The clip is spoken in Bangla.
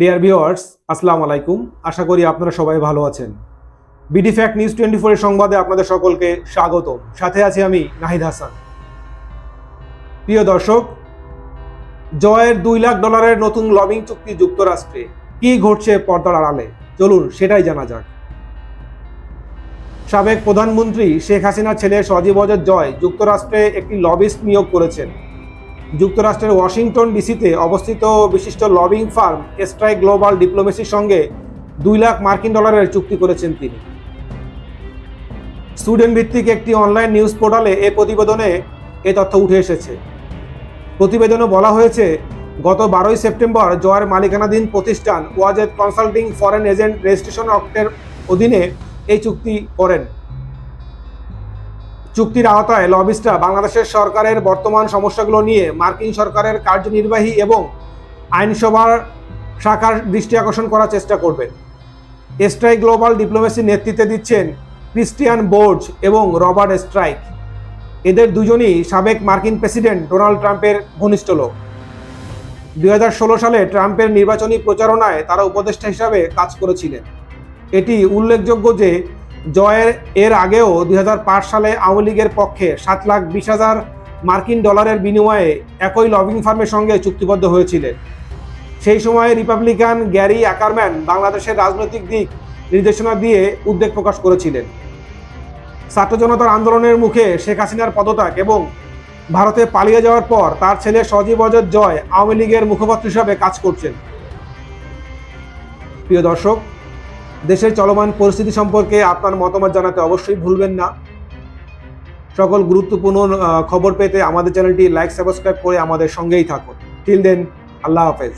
ডিয়ার ভিওয়ার্স আসসালামু আলাইকুম। আশা করি আপনারা সবাই ভালো আছেন। বিডি ফ্যাক্ট নিউজ টোয়েন্টি ফোরের সংবাদে আপনাদের সকলকে স্বাগতম। সাথে আছি আমি নাহিদ হাসান। প্রিয় দর্শক, জয়ের দুই লাখ ডলারের নতুন লবিং চুক্তি যুক্তরাষ্ট্রে। কি ঘটছে পর্দার আড়ালে? চলুন সেটাই জানা যাক। সাবেক প্রধানমন্ত্রী শেখ হাসিনার ছেলে সজীব অজয় জয় যুক্তরাষ্ট্রে একটি লবিস্ট নিয়োগ করেছেন। যুক্তরাষ্ট্রের ওয়াশিংটন ডিসিতে অবস্থিত বিশিষ্ট লবিং ফার্ম, স্ট্রাইক গ্লোবাল ডিপ্লোমেসির সঙ্গে দুই লাখ মার্কিন ডলারের চুক্তি করেছেন তিনি। সুইডেন ভিত্তিক একটি অনলাইন নিউজ পোর্টালে এ প্রতিবেদনে এ তথ্য উঠে এসেছে। প্রতিবেদনে বলা হয়েছে, গত বারোই সেপ্টেম্বর জয়ের মালিকানাধীন প্রতিষ্ঠান Wazed consulting foreign agent registration অক্টের অধীনে এই চুক্তি করেন। চুক্তির আওতায় লবিস্টরা বাংলাদেশের সরকারের বর্তমান সমস্যাগুলো নিয়ে মার্কিন সরকারের কার্যনির্বাহী এবং আইনসভার শাখার দৃষ্টি আকর্ষণ করার চেষ্টা করবেন স্ট্রাইক গ্লোবাল ডিপ্লোমেসির নেতৃত্বে দিচ্ছেন ক্রিস্টিয়ান বোর্জ এবং রবার্ট স্ট্রাইক। এদের দুজনই সাবেক মার্কিন প্রেসিডেন্ট ডোনাল্ড ট্রাম্পের ঘনিষ্ঠ লোক। দু হাজার ষোলো সালে ট্রাম্পের নির্বাচনী প্রচারণায় তারা উপদেষ্টা হিসাবে কাজ করেছিলেন। এটি উল্লেখযোগ্য যে জয়ের এর আগেও দুই হাজার পাঁচ সালে আওয়ামী লীগের পক্ষে সাত লাখ বিশ হাজার মার্কিন ডলারের বিনিময়ে একই লবিং ফার্মের সঙ্গে চুক্তিবদ্ধ হয়েছিলেন। সেই সময় রিপাবলিকান গ্যারি অ্যাকারম্যান বাংলাদেশের রাজনৈতিক দিক নির্দেশনা দিয়ে উদ্বেগ প্রকাশ করেছিলেন। ছাত্র জনতার আন্দোলনের মুখে শেখ হাসিনার পদত্যাগ এবং ভারতে পালিয়ে যাওয়ার পর তার ছেলে সজীব অজয় জয় আওয়ামী লীগের মুখপাত্র হিসাবে কাজ করছেন। প্রিয় দর্শক দেশের চলমান পরিস্থিতি সম্পর্কে আপনার মতামত জানাতে অবশ্যই ভুলবেন না। সকল গুরুত্বপূর্ণ খবর পেতে আমাদের চ্যানেলটি লাইক, সাবস্ক্রাইব করে আমাদের সঙ্গেই থাকুন। টিল দেন, আল্লাহ হাফেজ।